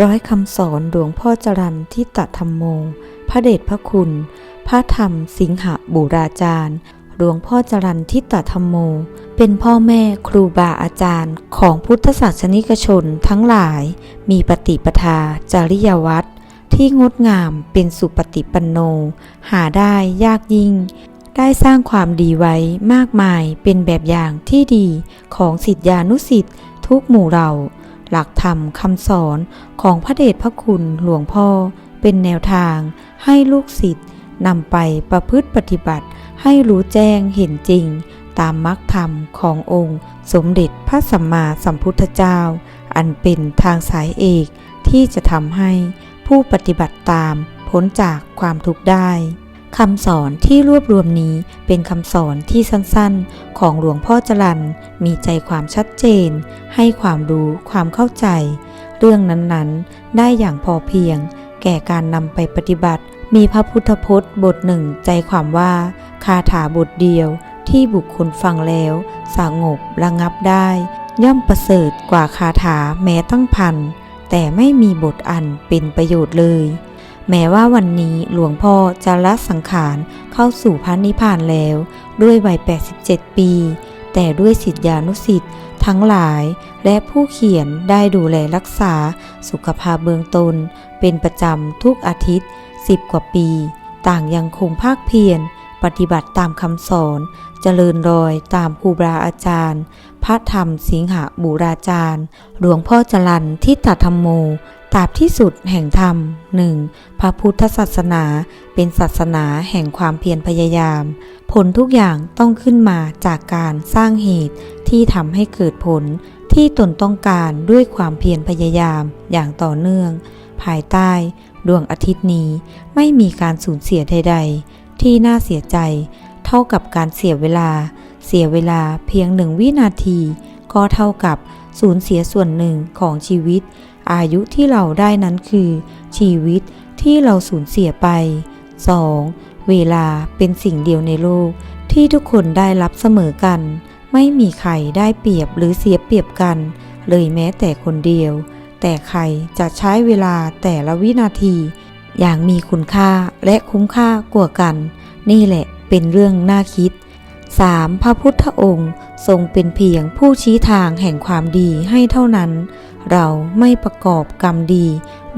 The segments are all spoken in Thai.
ร้อยคำสอนหลวงพ่อจรันทิตธรรมโม พระเดชพระคุณ พระธรรมสิงหบุราจารย์ หลวงพ่อจรันทิตธรรมโม เป็นพ่อแม่ครูบาอาจารย์ของพุทธศาสนิกชนทั้งหลาย มีปฏิปทาจริยวัตรที่งดงามเป็นสุปฏิปันโน หาได้ยากยิ่ง ได้สร้างความดีไว้มากมายเป็นแบบอย่างที่ดีของสิทธิานุสิทธิ์ทุกหมู่เรา หลักธรรมคำสอนของพระเดชพระคุณหลวงพ่อ เป็นแนวทางให้ลูกศิษย์นำไปประพฤติปฏิบัติ ให้รู้แจ้งเห็นจริง ตามมรรคธรรมขององค์ สมเด็จพระสัมมาสัมพุทธเจ้า อันเป็นทางสายเอกที่จะทำให้ผู้ปฏิบัติตามพ้นจากความทุกข์ได้ คำสอนที่รวบรวมนี้เป็นคำสอนที่สั้นๆ ของหลวงพ่อจรันมีใจความชัดเจน ให้ความรู้ความเข้าใจ เรื่องนั้นๆ ได้อย่างพอเพียง แก่การนำไปปฏิบัติ มีพระพุทธพจน์บทหนึ่งใจความว่า คาถาบทเดียวที่บุคคลฟังแล้วสงบระงับได้ ย่อมประเสริฐกว่าคาถาแม้ตั้งพันแต่ไม่มีบทอันเป็นประโยชน์เลย แม้ว่าวันนี้หลวงพ่อจะละสังขารเข้าสู่พระนิพพานแล้ว ด้วยวัย 87 ปี แต่ด้วยสิทธิานุสิทธิ์ทั้งหลายและผู้เขียนได้ดูแลรักษาสุขภาพเบื้องตน เป็นประจำทุกอาทิตย์ 10 กว่าปี ต่างยังคงภาคเพียรปฏิบัติตามคำสอนเจริญรอยตามครูบาอาจารย์ พระธรรมสิงหบุราจารย์ หลวงพ่อจรันทิตธรรมโม ตราบที่สุดแห่งธรรมหนึ่งพระพุทธศาสนาเป็นศาสนาแห่งความเพียรพยายาม ผลทุกอย่างต้องขึ้นมาจากการสร้างเหตุที่ทำให้เกิดผลที่ตนต้องการด้วยความเพียรพยายามอย่างต่อเนื่อง ภายใต้ดวงอาทิตย์นี้ไม่มีการสูญเสียใด ๆ ที่น่าเสียใจ เท่ากับการเสียเวลา เสียเวลาเพียงหนึ่งวินาที ก็เท่ากับสูญเสียส่วนหนึ่งของชีวิต อายุที่เราได้นั้นคือ ชีวิตที่เราสูญเสียไป 2. เวลาเป็นสิ่งเดียวในโลก ที่ทุกคนได้รับเสมอกัน ไม่มีใครได้เปรียบหรือเสียเปรียบกัน เลยแม้แต่คนเดียว แต่ใครจะใช้เวลาแต่ละวินาที อย่างมีคุณค่าและคุ้มค่ากว่ากัน นี่แหละเป็นเรื่องน่าคิด 3. พระพุทธองค์ทรงเป็นเพียงผู้ชี้ทางแห่งความดีให้เท่านั้น เราไม่ประกอบกรรมดี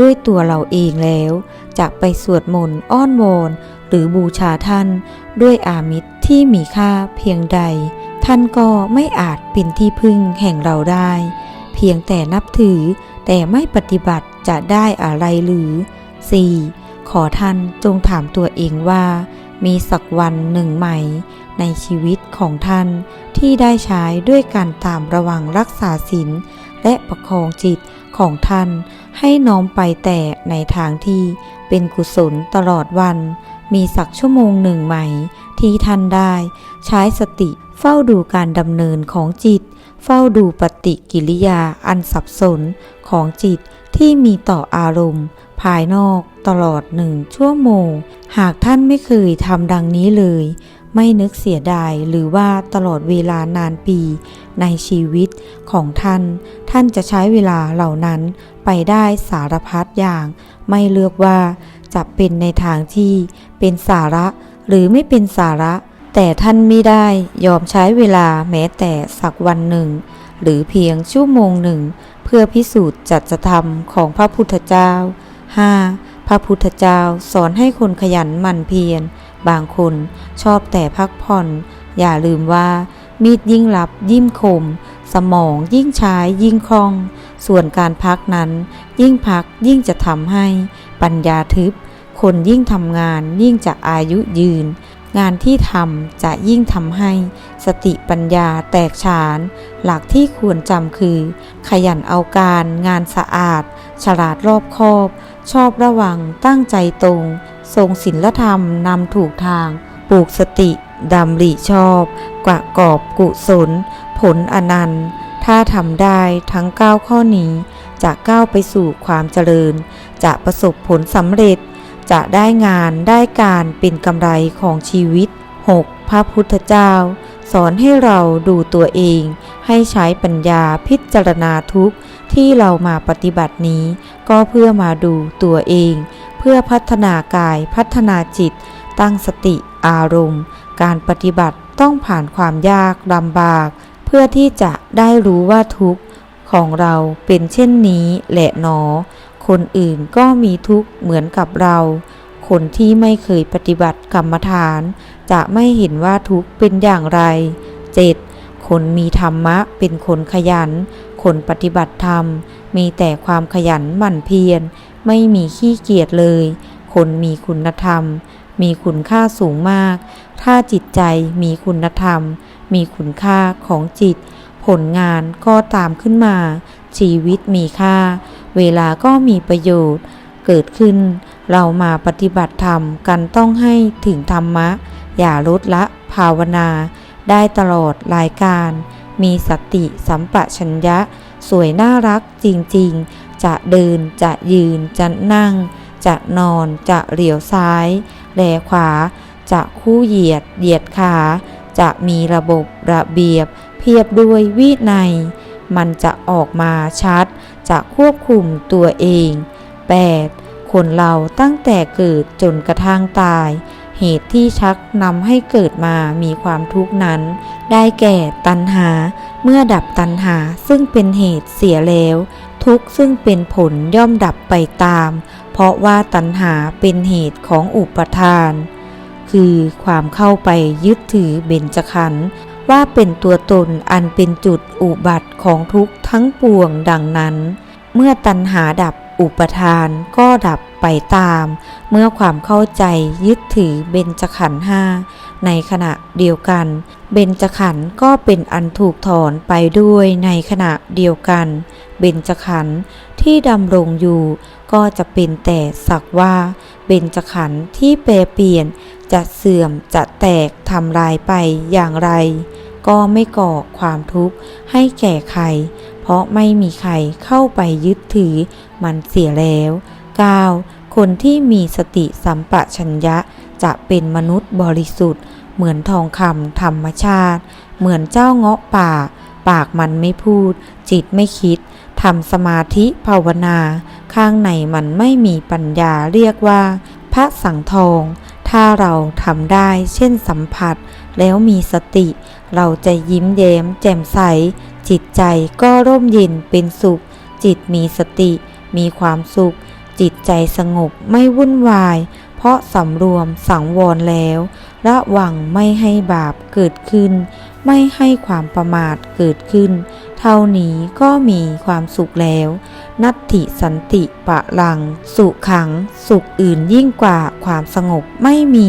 ด้วยตัวเราเองแล้วจะไปสวดมนต์อ้อนวอนหรือบูชาท่านด้วยอามิตรที่มีค่าเพียงใด ท่านก็ไม่อาจเป็นที่พึ่งแห่งเราได้ เพียงแต่นับถือแต่ไม่ปฏิบัติจะได้อะไรหรือ 4. ขอท่านจงถามตัวเองว่า มีสักวันหนึ่งไหม ในชีวิตของท่านที่ได้ใช้ด้วยการตามระวังรักษาศีล และประคองจิตของท่านให้น้อมไปแต่ในทางที่เป็นกุศลตลอดวัน มีสักชั่วโมงหนึ่งไหม ที่ท่านได้ ใช้สติเฝ้าดูการดำเนินของจิต เฝ้าดูปฏิกิริยาอันสับสนของจิตที่มีต่ออารมณ์ ภายนอกตลอดหนึ่งชั่วโมง หากท่านไม่เคยทำดังนี้เลย ไม่นึกเสียดายหรือว่าตลอดเวลานานปี ในชีวิตของท่าน ท่านจะใช้เวลาเหล่านั้นไปได้สารพัดอย่าง ไม่เลือกว่าจะเป็นในทางที่เป็นสาระหรือไม่เป็นสาระ แต่ท่านไม่ได้ยอมใช้เวลาแม้แต่สักวันหนึ่ง หรือเพียงชั่วโมงหนึ่ง เพื่อพิสูจน์จัจธรรมของพระพุทธเจ้า 5. พระพุทธเจ้าสอนให้คนขยันหมั่นเพียร บางคนชอบแต่พักผ่อน อย่าลืมว่า มีดยิ่งลับยิ่งคม สมองยิ่งใช้ยิ่งคล่อง ส่วนการพักนั้น ยิ่งพักยิ่งจะทำให้ปัญญาทึบ คนยิ่งทำงานยิ่งจะอายุยืน งานที่ทำจะยิ่งทำให้ สติปัญญาแตกฉาน หลักที่ควรจำคือ ขยันเอาการงานสะอาด ฉลาดรอบคอบ ชอบระวังตั้งใจตรง ทรงศีลธรรมนำถูกทาง ปลูกสติ ดำริชอบ กะกอบกุศล ผลอนันต์ ถ้าทำได้ทั้ง 9 ข้อนี้ จะก้าวไปสู่ความเจริญ จะประสบผลสำเร็จ จะได้งานได้การเป็นกำไรของชีวิต 6. พระพุทธเจ้า สอนให้เราดูตัวเอง ให้ใช้ปัญญาพิจารณาทุกที่เรามาปฏิบัตินี้ ก็เพื่อมาดูตัวเอง เพื่อพัฒนากายพัฒนาจิต ตั้งสติอารมณ์ การปฏิบัติต้องผ่านความยากลำบาก เพื่อที่จะได้รู้ว่าทุกข์ของเราเป็นเช่นนี้แหละหนอ คนอื่นก็มีทุกข์เหมือนกับเรา คนที่ไม่เคยปฏิบัติกรรมฐาน จะไม่เห็นว่าทุกข์เป็นอย่างไร 7. คนมีธรรมะเป็นคนขยัน คนปฏิบัติธรรม มีแต่ความขยันหมั่นเพียร ไม่มีขี้เกียจเลย คนมีคุณธรรม มีคุณค่าสูงมาก ถ้าจิตใจมีคุณธรรม มีคุณค่าของจิต ผลงานก็ตามขึ้นมา ชีวิตมีค่า เวลาก็มีประโยชน์ เกิดขึ้น เรามาปฏิบัติธรรมกันต้องให้ถึงธรรมะ อย่าลดละภาวนา ได้ตลอดรายการ มีสติสัมปชัญญะ สวยน่ารักจริง ๆ จะเดินจะยืนจะนั่ง จะนอนจะเหลียวซ้าย แลขวา จะคู่เหยียด เหยียดขา จะมีระบบระเบียบ เพียบด้วยวินัยมันจะออกมาชัด จะควบคุมตัวเอง 8. คนเราตั้งแต่เกิดจนกระทั่งตาย เหตุที่ชักนำให้เกิดมามีความทุกข์นั้น ได้แก่ตัณหา เมื่อดับตัณหาซึ่งเป็นเหตุเสียแล้ว ทุกข์ซึ่งเป็นผลย่อมดับไปตาม เพราะว่าตัณหาเป็นเหตุของอุปทาน คือความเข้าไปยึดถือเบญจขันธ์ว่าเป็นตัวตนอันเป็นจุดอุบัติของทุกทั้งปวงดังนั้น เมื่อตัณหาดับอุปทานก็ดับไปตาม เมื่อความเข้าใจยึดถือเบญจขันธ์ห้าในขณะเดียวกัน เบญจขันธ์ก็เป็นอันถูกถอนไปด้วยในขณะเดียวกัน เบญจขันธ์ ที่ดำรงอยู่ ก็จะเป็นแต่สักว่าเบญจขันธ์ที่แปรเปลี่ยนจะเสื่อมจะแตกทำลายไปอย่างไร ก็ไม่ก่อความทุกข์ให้แก่ใคร เพราะไม่มีใครเข้าไปยึดถือมันเสียแล้ว 9. คนที่มีสติสัมปชัญญะจะเป็นมนุษย์บริสุทธิ์ เหมือนทองคำธรรมชาติ เหมือนเจ้าเงาะป่า ปากมันไม่พูด จิตไม่คิด ทำสมาธิภาวนา ข้างในมันไม่มีปัญญาเรียกว่า พระสังทอง ถ้าเราทำได้เช่นสัมผัส แล้วมีสติ เราจะยิ้มแย้มแจ่มใส จิตใจก็ร่มเย็นเป็นสุข จิตมีสติ มีความสุข จิตใจสงบไม่วุ่นวาย เพราะสำรวมสังวรแล้ว ระวังไม่ให้บาปเกิดขึ้น ไม่ให้ความประมาทเกิดขึ้น เท่านี้ก็มีความสุขแล้ว นัตถิสันติปะลัง สุขัง สุขอื่นยิ่งกว่าความสงบไม่มี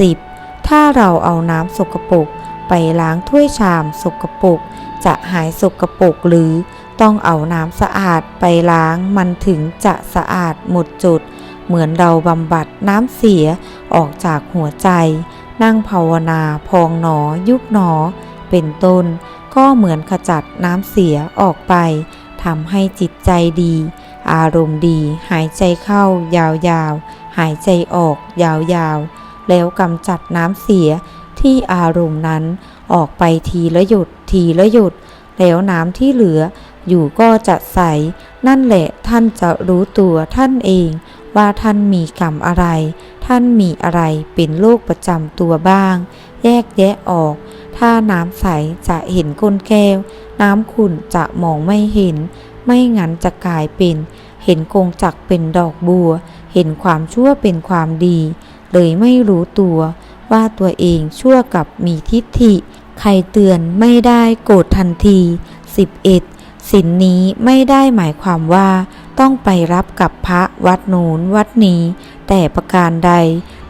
10. ถ้าเราเอาน้ำสกปรกไปล้างถ้วยชามสกปรกจะหายสกปรกหรือต้องเอาน้ำสะอาดไปล้างมันถึงจะสะอาดหมดจด เหมือนเราบำบัดน้ำเสียออกจากหัวใจ นั่งภาวนาพองหนอยุบหนอ เป็นต้น ก็เหมือนขจัดน้ำเสียออกไปทำให้จิตใจดี อารมณ์ดี หายใจเข้ายาวๆ หายใจออกยาวๆ แล้วกำจัดน้ำเสียที่อารมณ์นั้นออกไปทีละหยดทีละหยดแล้วน้ำที่เหลืออยู่ก็จะใส นั่นแหละท่านจะรู้ตัวท่านเอง ว่าท่านมีกรรมอะไร ท่านมีอะไรเป็นโรคประจำตัวบ้าง แยกแยะออก ถ้าน้ำใสจะเห็นก้นแก้ว น้ำขุ่นจะมองไม่เห็น ไม่งั้นจะกลายเป็น เห็นกงจักเป็นดอกบัว เห็นความชั่วเป็นความดี เลยไม่รู้ตัว ว่าตัวเองชั่วกับมีทิฏฐิ ใครเตือนไม่ได้โกรธทันที 11. สินนี้ไม่ได้หมายความว่า ต้องไปรับกับพระวัดโน้นวัดนี้ แต่ประการใด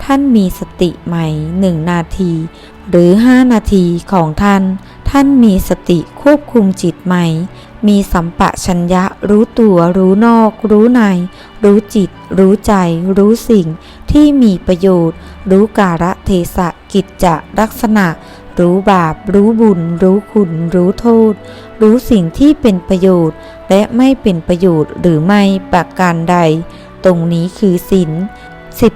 ท่านมีสติใหม่หนึ่งนาที หรือห้านาทีของท่าน ท่านมีสติควบคุมจิตใหม่มีสัมปะชัญญะรู้ตัวรู้นอก รู้ใน รู้จิต รู้ใจ รู้สิ่งที่มีประโยชน์ รู้กาลเทศะกิจจะลักษณะ รู้บาป รู้บุญ รู้คุณ รู้โทษ รู้สิ่งที่เป็นประโยชน์ และไม่เป็นประโยชน์หรือไม่ประการใด ตรงนี้คือศีล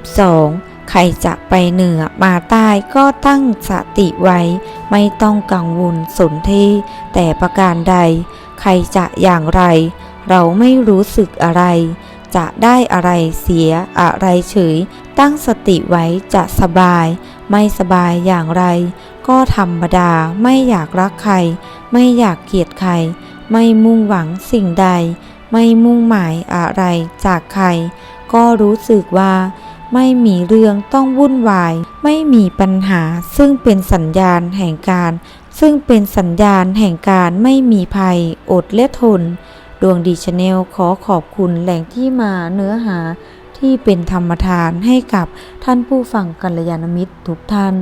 12 ใครจะไปเหนือมาใต้ก็ตั้งสติไว้ ไม่ต้องกังวลสนเทแต่ประการใด ใครจะอย่างไร เราไม่รู้สึกอะไร จะได้อะไรเสียอะไรเฉย ตั้งสติไว้จะสบาย ไม่สบายอย่างไร ก็ธรรมดาไม่อยากรักใคร ไม่อยากเกลียดใคร ไม่มุ่งหวังสิ่งใด ไม่มุ่งหมายอะไรจากใคร ก็รู้สึกว่า ไม่มีเรื่องต้องวุ่นวาย ไม่มีปัญหา ซึ่งเป็นสัญญาณแห่งการ ซึ่งเป็นสัญญาณแห่งการไม่มีภัย อดและทน ดวงดีชาแนลขอขอบคุณแหล่งที่มาเนื้อหา ที่เป็นธรรมทานให้กับท่านผู้ฟังกัลยาณมิตรทุกท่าน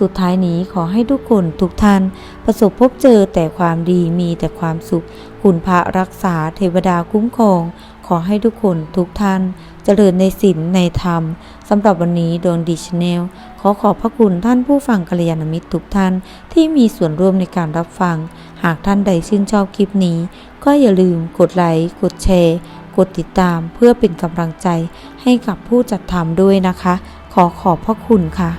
สุดท้ายนี้ขอให้ทุกคนทุกท่าน ประสบพบเจอแต่ความดีมีแต่ความสุข คุณพระรักษาเทวดาคุ้มครอง ขอให้ทุกคนทุกท่านเจริญในศีลในธรรมสำหรับวันนี้ดวงดีชาแนลขอขอบพระคุณท่านผู้ฟังกัลยาณมิตรทุกท่าน ที่มีส่วนร่วมในการรับฟัง หากท่านใดชื่นชอบคลิปนี้ ก็อย่าลืมกดไลค์กดแชร์ กดติดตามเพื่อเป็นกำลังใจ ให้กับผู้จัดทำด้วยนะคะ ขอขอบพระคุณค่ะ